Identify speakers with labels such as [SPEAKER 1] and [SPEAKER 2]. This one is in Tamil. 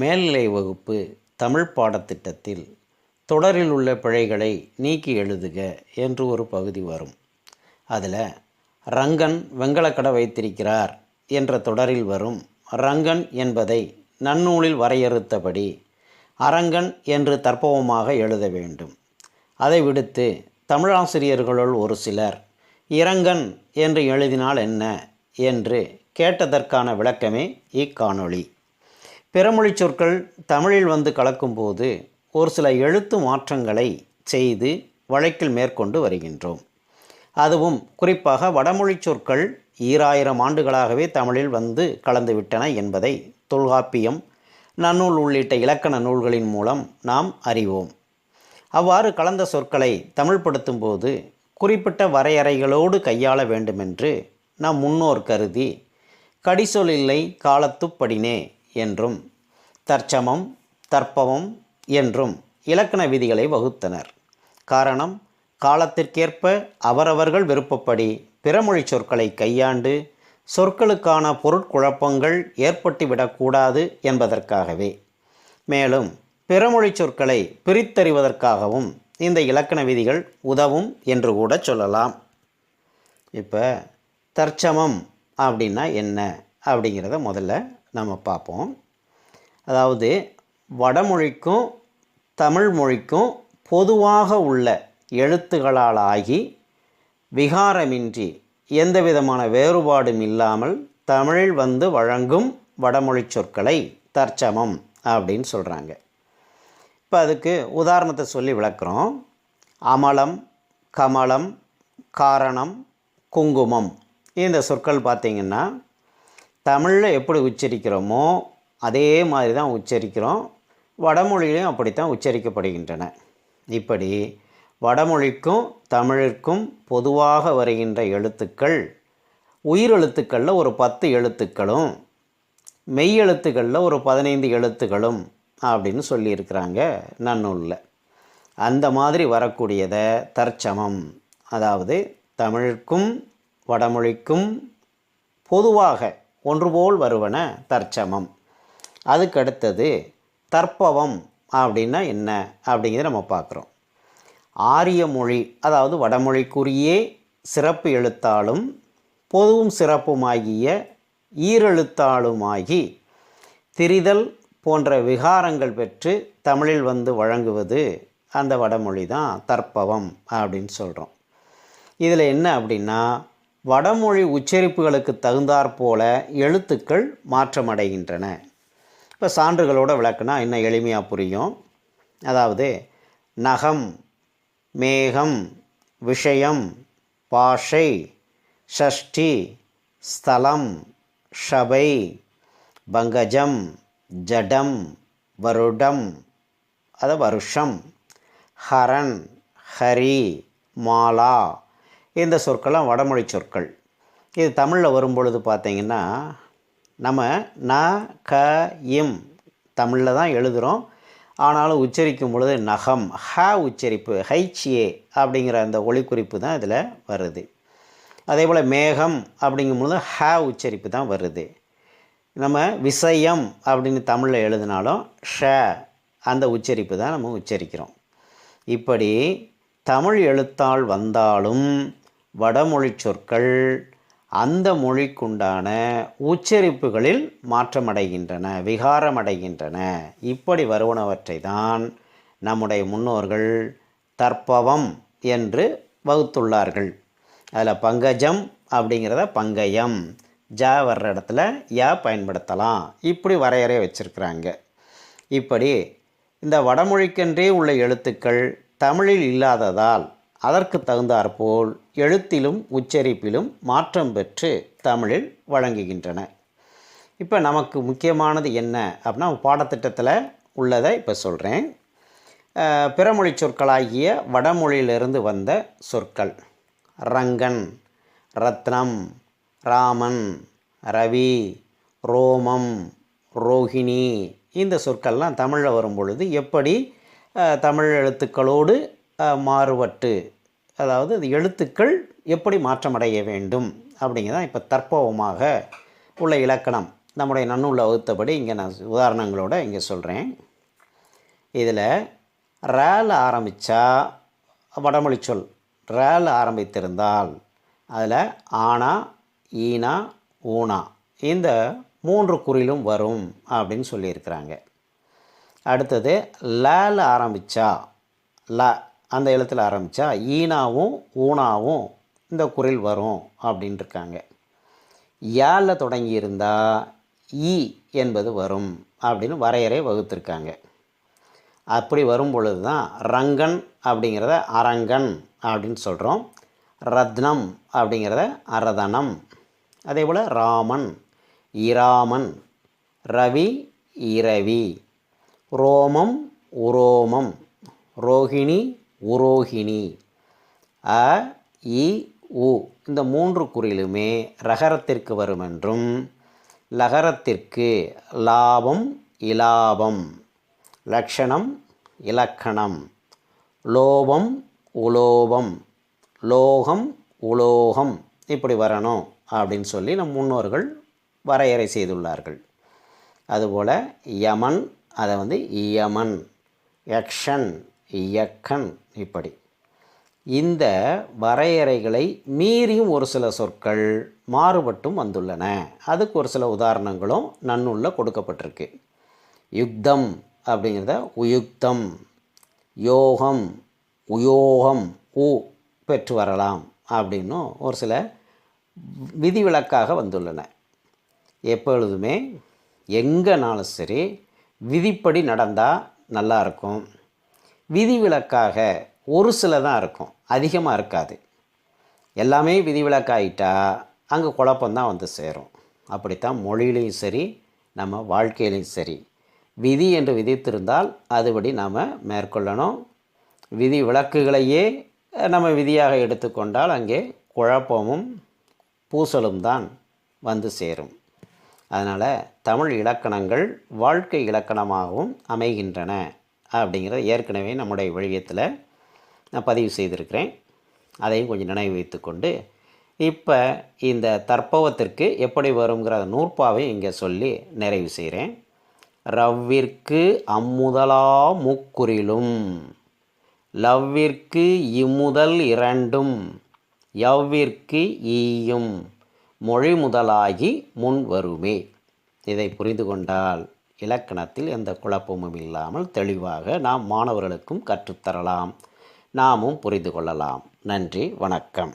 [SPEAKER 1] மேல்நிலை வகுப்பு தமிழ் பாடத்திட்டத்தில் தொடரில் உள்ள பிழைகளை நீக்கி எழுதுக என்று ஒரு பகுதி வரும். அதில் ரங்கன் வெங்கலக்கடை வைத்திருக்கிறார் என்ற தொடரில் வரும் ரங்கன் என்பதை நன்னூலில் வரையறுத்தபடி அரங்கன் என்று தற்பவமாக எழுத வேண்டும். அதை விடுத்து தமிழாசிரியர்களுள் ஒரு சிலர் இரங்கன் என்று எழுதினால் என்ன என்று கேட்டதற்கான விளக்கமே இக்காணொளி. பிறமொழி சொற்கள் தமிழில் வந்து கலக்கும்போது ஒரு சில எழுத்து மாற்றங்களை செய்து வழக்கில் மேற்கொண்டு வருகின்றோம். அதுவும் குறிப்பாக வடமொழிச் சொற்கள் ஈராயிரம் ஆண்டுகளாகவே தமிழில் வந்து கலந்துவிட்டன என்பதை தொல்காப்பியம் நன்னூல் உள்ளிட்ட இலக்கண நூல்களின் மூலம் நாம் அறிவோம். அவ்வாறு கலந்த சொற்களை தமிழ்படுத்தும் போது குறிப்பிட்ட வரையறைகளோடு கையாள வேண்டுமென்று நம் முன்னோர் கருதி கடிசொல் இல்லை காலத்துப்படினே என்றும் தற்சமம் தற்பவம் என்றும் இலக்கண விதிகளை வகுத்தனர். காரணம் காலத்திற்கேற்ப அவரவர்கள் விருப்பப்படி பிறமொழி சொற்களை கையாண்டு சொற்களுக்கான பொருட்குழப்பங்கள் ஏற்பட்டுவிடக்கூடாது என்பதற்காகவே. மேலும் பிறமொழி சொற்களை பிரித்தறிவதற்காகவும் இந்த இலக்கண விதிகள் உதவும் என்று கூட சொல்லலாம். இப்போ தற்சமம் அப்படின்னா என்ன அப்படிங்கிறத முதல்ல நம்ம பார்ப்போம். அதாவது வடமொழிக்கும் தமிழ் மொழிக்கும் பொதுவாக உள்ள எழுத்துக்களால் ஆகி விகாரமின்றி எந்த விதமான வேறுபாடும் இல்லாமல் தமிழில் வந்து வழங்கும் வடமொழி சொற்களை தற்சமம் அப்படின்னு சொல்கிறாங்க இப்போ அதுக்கு உதாரணத்தை சொல்லி விளக்குறோம். அமலம் கமலம் காரணம் குங்குமம். இந்த சொற்கள் பார்த்திங்கன்னா தமிழில் எப்படி உச்சரிக்கிறோமோ அதே மாதிரி தான் உச்சரிக்கிறோம். வடமொழியிலையும் அப்படித்தான் உச்சரிக்கப்படுகின்றன. இப்படி வடமொழிக்கும் தமிழிற்கும் பொதுவாக வருகின்ற எழுத்துக்கள் உயிரெழுத்துக்களில் ஒரு பத்து எழுத்துக்களும் மெய் எழுத்துக்களில் ஒரு பதினைந்து எழுத்துக்களும் அப்படின்னு சொல்லியிருக்கிறாங்க நன்னூலில். அந்த மாதிரி வரக்கூடியதை தற்சமம் அதாவது தமிழுக்கும் வடமொழிக்கும் பொதுவாக ஒன்றுபோல் வருவன தற்சமம். அதுக்கடுத்தது தற்பவம் அப்படின்னா என்ன அப்படிங்கிறத நம்ம பார்க்குறோம். ஆரிய மொழி அதாவது வடமொழிக்குரியே சிறப்பு எழுத்தாலும் பொதுவும் சிறப்புமாகிய ஈரெழுத்தாளுமாகி திரிதல் போன்ற விகாரங்கள் பெற்று தமிழில் வந்து வழங்குவது அந்த வடமொழி தான் தற்பவம் அப்படின்னு சொல்கிறோம் இதில் என்ன அப்படின்னா வடமொழி உச்சரிப்புகளுக்கு தகுந்தாற்போல எழுத்துக்கள் மாற்றமடைகின்றன. இப்போ சான்றுகளோட விளக்குனா இன்னும் எளிமையாக புரியும். அதாவது நகம் மேகம் விஷயம் பாஷை ஷஷ்டி ஸ்தலம் ஷபை பங்கஜம் ஜடம் வருடம் அது வருஷம் ஹரன் ஹரி மாலா இந்த சொற்கள்லாம் வடமொழி சொற்கள். இது தமிழில் வரும்பொழுது பார்த்தீங்கன்னா நம்ம ந க இம் தமிழில் தான் எழுதுகிறோம் ஆனாலும் உச்சரிக்கும் பொழுது நகம் ஹ உச்சரிப்பு ஹைச்ஏ அப்படிங்கிற அந்த ஒளிக்குறிப்பு தான் இதில் வருது. அதே போல் மேகம் அப்படிங்கும்பொழுது ஹ உச்சரிப்பு தான் வருது. நம்ம விஷயம் அப்படின்னு தமிழில் எழுதினாலும் ஷ அந்த உச்சரிப்பு தான் நம்ம உச்சரிக்கிறோம். இப்படி தமிழ் எழுத்தால் வந்தாலும் வடமொழி சொற்கள் அந்த மொழிக்குண்டான உச்சரிப்புகளில் மாற்றமடைகின்றன விகாரமடைகின்றன. இப்படி வருவனவற்றை தான் நம்முடைய முன்னோர்கள் தற்பவம் என்று வகுத்துள்ளார்கள். அதில் பங்கஜம் அப்படிங்கிறத பங்கயம். ஜா வர்ற இடத்துல யா பயன்படுத்தலாம். இப்படி வரையறை வச்சுருக்குறாங்க. இப்படி இந்த வடமொழிக்கென்றே உள்ள எழுத்துக்கள் தமிழில் இல்லாததால் அதற்கு தகுந்தாற்போல் எழுத்திலும் உச்சரிப்பிலும் மாற்றம் பெற்று தமிழில் வழங்குகின்றன. இப்போ நமக்கு முக்கியமானது என்ன அப்படின்னா பாடத்திட்டத்தில் உள்ளதை இப்போ சொல்கிறேன் பிறமொழி சொற்களாகிய வடமொழியிலிருந்து வந்த சொற்கள். ரங்கன் ரத்னம் ராமன் ரவி ரோமம் ரோஹிணி இந்த சொற்கள்லாம் தமிழில் வரும் பொழுது எப்படி தமிழ் எழுத்துக்களோடு மாறுபட்டு அதாவது அது எழுத்துக்கள் எப்படி மாற்றமடைய வேண்டும் அப்படிங்கிறதான் இப்போ தற்போவமாக உள்ள இலக்கணம் நம்முடைய நன்னூலில் வகுத்தபடி இங்கே நான் உதாரணங்களோட இங்கே சொல்கிறேன் இதில் ரேல் ஆரம்பித்தா வடமொழி சொல் ரேல் ஆரம்பித்திருந்தால் அதில் ஆனா ஈனா ஊனா இந்த மூன்று குறிலும் வரும் அப்படின்னு சொல்லியிருக்கிறாங்க. அடுத்தது லேல் ஆரம்பித்தா ல அந்த எழுத்தில் ஆரம்பித்தா ஈனாவும் ஊனாவும் இந்த குரல் வரும் அப்படின்ட்டுருக்காங்க இருக்காங்க யால தொடங்கி இருந்தால் ஈ என்பது வரும் அப்படின்னு வரையறை வகுத்திருக்காங்க. அப்படி வரும் பொழுது தான் ரங்கன் அப்படிங்கிறத அரங்கன் அப்படின்னு சொல்கிறோம் ரத்னம் அப்படிங்கிறத அரதனம். அதே போல் ராமன் இராமன் ரவி இரவி. ரோமம் உரோமம். ரோகிணி உரோகிணி. அ இ உ. இந்த மூன்று குறிலுமே ரகரத்திற்கு வரும் என்றும் லகரத்திற்கு லாபம் இலாபம். லக்ஷணம் இலக்கணம். லோபம் உலோபம். லோகம் உலோகம். இப்படி வரணும் அப்படின்னு சொல்லி நம் முன்னோர்கள் வரையறை செய்துள்ளார்கள். அதுபோல் யமன் அதை வந்து இயமன் யக்ஷன். இயக்கன் இப்படி. இந்த வரையறைகளை மீறியும் ஒரு சில சொற்கள் மாறுபட்டும் வந்துள்ளன. அதுக்கு ஒரு சில உதாரணங்களும் நன்னுள்ள கொடுக்கப்பட்டிருக்கு. யுக்தம் அப்படிங்கிறத உயுக்தம் யோகம் உயோகம் உ பெற்று வரலாம் அப்படின்னும் ஒரு சில விதிவிலக்காக வந்துள்ளன. எப்பொழுதுமே எங்கேனாலும் சரி விதிப்படி நடந்தால் நல்லாயிருக்கும் விதிவிலக்காக ஒரு சில தான் இருக்கும். அதிகமாக இருக்காது. எல்லாமே விதிவிலக்காயிட்டா அங்கே குழப்பந்தான் வந்து சேரும். அப்படித்தான் மொழியிலையும் சரி நம்ம வாழ்க்கையிலையும் சரி. விதி என்று விதித்திருந்தால் அதுபடி நாம் மேற்கொள்ளணும். விதி விளக்குகளையே நம்ம விதியாக எடுத்துக்கொண்டால் அங்கே குழப்பமும் பூசலும் தான் வந்து சேரும். அதனால் தமிழ் இலக்கணங்கள் வாழ்க்கை இலக்கணமாகவும் அமைகின்றன. அப்படிங்கிறத ஏற்கனவே நம்முடைய வழியத்தில் நான் பதிவு செய்திருக்கிறேன். அதையும் கொஞ்சம் நினைவு வைத்துக்கொண்டு இப்போ இந்த தற்பவத்திற்கு எப்படி வருங்கிற நூற்பாவை இங்கே சொல்லி நிறைவு செய்கிறேன். ரவ்விற்கு அம்முதலா முக்குறிலும் லவ்விற்கு இம்முதல் இரண்டும் யவ்விற்கு ஈயும் மொழி முதலாகி முன் வருமே இதை புரிந்து கொண்டால் இலக்கணத்தில் எந்த குழப்பமும் இல்லாமல் தெளிவாக நாம் மாணவர்களுக்கும் கற்றுத்தரலாம். நாமும் புரிந்து கொள்ளலாம். நன்றி. வணக்கம்.